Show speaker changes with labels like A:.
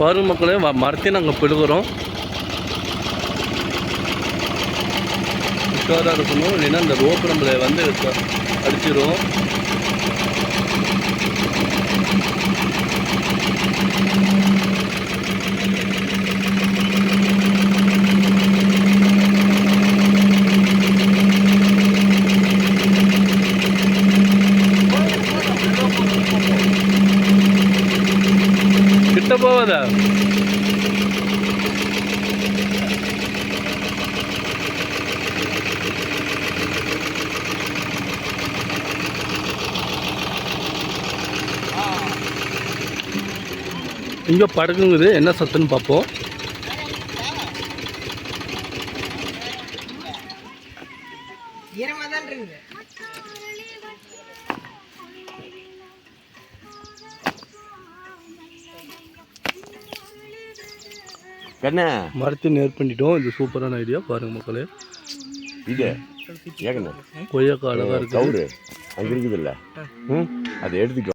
A: பாருங்க மக்களே மரத்தையும் நாங்கள் பிடுங்குறோம் உஷாராக இருக்கணும் இல்லைன்னா இந்த ரோப்பு நம்மளை வந்து அடிச்சிடும் அடிச்சிரும் இங்கே படகுங்குது. என்ன சத்துன்னு பார்ப்போம்
B: ஈரமாக தான் இருக்குது.
C: கண்ணா
A: மரத்தை நேர் பண்ணிட்டோம். இது சூப்பரான ஐடியா பாருங்க மக்களே.
C: இது? ஏகண்ணா.
A: கொய்யாக்கா அழகாக இருக்குது.
C: கவுரு. அங்கே இருக்குதுல்ல? ம்? அதை எடுத்துக்கோ.